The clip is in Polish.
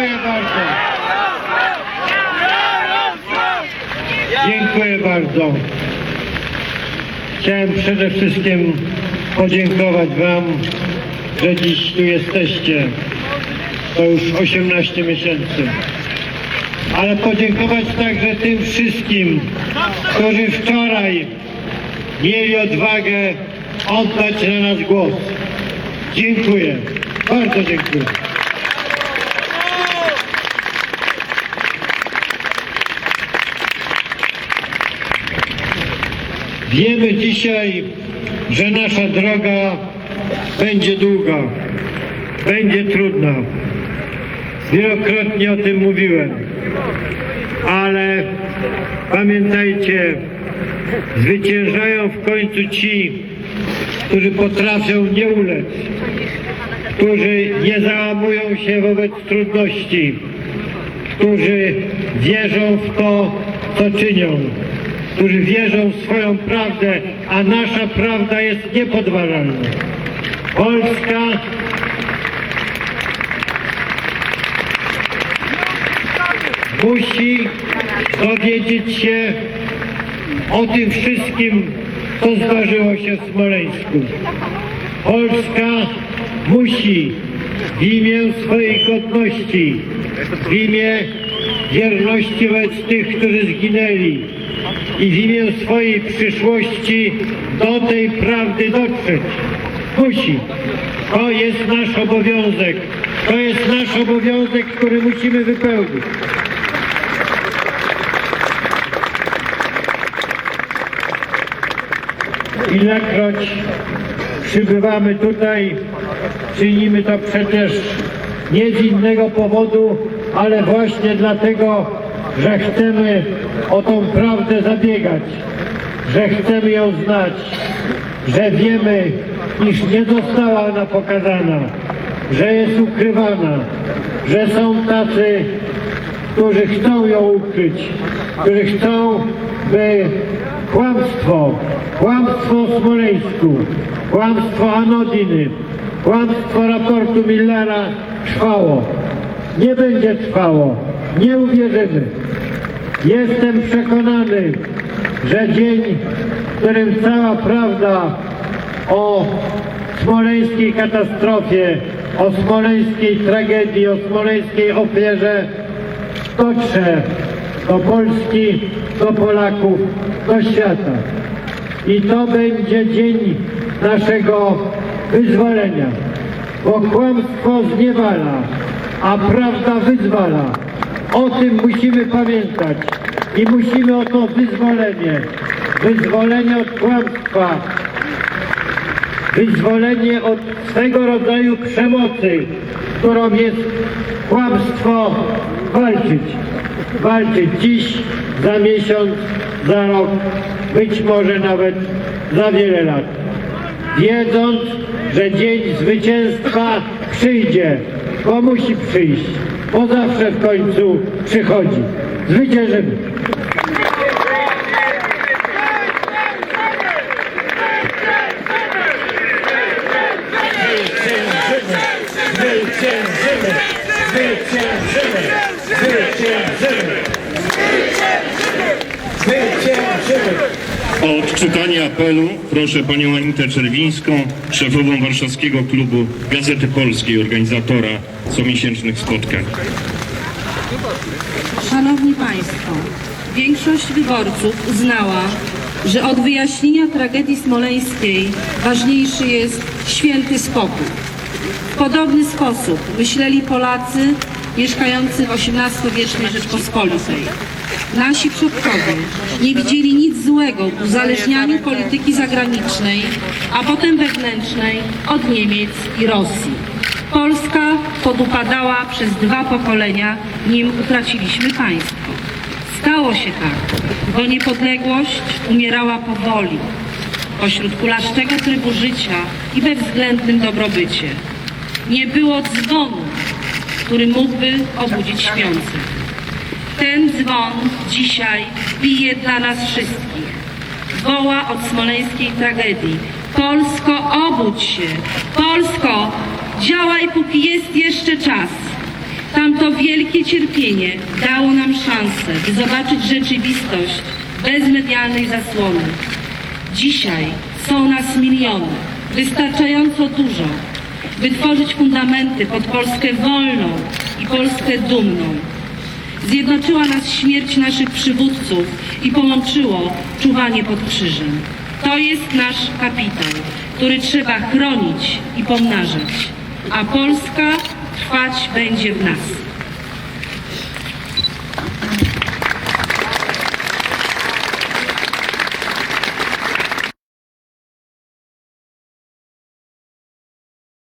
Dziękuję bardzo. Dziękuję bardzo. Chciałem przede wszystkim podziękować Wam, że dziś tu jesteście. To już 18 miesięcy. Ale podziękować także tym wszystkim, którzy wczoraj mieli odwagę oddać na nas głos. Dziękuję. Bardzo dziękuję. Wiemy dzisiaj, że nasza droga będzie długa, będzie trudna. Wielokrotnie o tym mówiłem, ale pamiętajcie, zwyciężają w końcu ci, którzy potrafią nie ulec, którzy nie załamują się wobec trudności, którzy wierzą w to, co czynią, którzy wierzą w swoją prawdę, a nasza prawda jest niepodważalna. Polska musi dowiedzieć się o tym wszystkim, co zdarzyło się w Smoleńsku. Polska musi w imię swojej godności, w imię wierności wobec tych, którzy zginęli i w imię swojej przyszłości do tej prawdy dotrzeć. Musi. To jest nasz obowiązek. To jest nasz obowiązek, który musimy wypełnić. Ilekroć przybywamy tutaj, czynimy to przecież nie z innego powodu, ale właśnie dlatego, że chcemy o tą prawdę zabiegać, że chcemy ją znać, że wiemy, iż nie została ona pokazana, że jest ukrywana, że są tacy, którzy chcą ją ukryć, którzy chcą, by kłamstwo, kłamstwo Smoleńsku, kłamstwo Anodiny, kłamstwo raportu Millera trwało. Nie będzie trwało. Nie uwierzymy. Jestem przekonany, że dzień, w którym cała prawda o smoleńskiej katastrofie, o smoleńskiej tragedii, o smoleńskiej ofierze dotrze do Polski, do Polaków, do świata. I to będzie dzień naszego wyzwolenia, bo kłamstwo zniewala, a prawda wyzwala. O tym musimy pamiętać i musimy o to wyzwolenie, wyzwolenie od kłamstwa, wyzwolenie od swego rodzaju przemocy, którą jest kłamstwo, walczyć. Walczyć dziś, za miesiąc, za rok, być może nawet za wiele lat. Wiedząc, że dzień zwycięstwa przyjdzie, bo musi przyjść, bo zawsze w końcu przychodzi. Zwyciężymy. Zwyciężymy! Zwyciężymy! Zwyciężymy! O odczytanie apelu proszę panią Anitę Czerwińską, szefową warszawskiego klubu Gazety Polskiej, organizatora comiesięcznych spotkań. Szanowni Państwo, większość wyborców uznała, że od wyjaśnienia tragedii smoleńskiej ważniejszy jest święty spokój. W podobny sposób myśleli Polacy mieszkający w XVIII-wiecznej Rzeczpospolitej. Nasi przodkowie nie widzieli nic złego w uzależnianiu polityki zagranicznej, a potem wewnętrznej od Niemiec i Rosji. Polska podupadała przez dwa pokolenia, nim utraciliśmy państwo. Stało się tak, bo niepodległość umierała powoli, pośród kulaszczego trybu życia i we względnym dobrobycie. Nie było dzwonu, który mógłby obudzić śpiących. Ten dzwon dzisiaj bije dla nas wszystkich. Woła od smoleńskiej tragedii. Polsko, obudź się! Polsko, działaj póki jest jeszcze czas. Tamto wielkie cierpienie dało nam szansę, by zobaczyć rzeczywistość bez medialnej zasłony. Dzisiaj są nas miliony, wystarczająco dużo, by tworzyć fundamenty pod Polskę wolną i Polskę dumną. Zjednoczyła nas śmierć naszych przywódców i połączyło czuwanie pod krzyżem. To jest nasz kapitał, który trzeba chronić i pomnażać, a Polska trwać będzie w nas.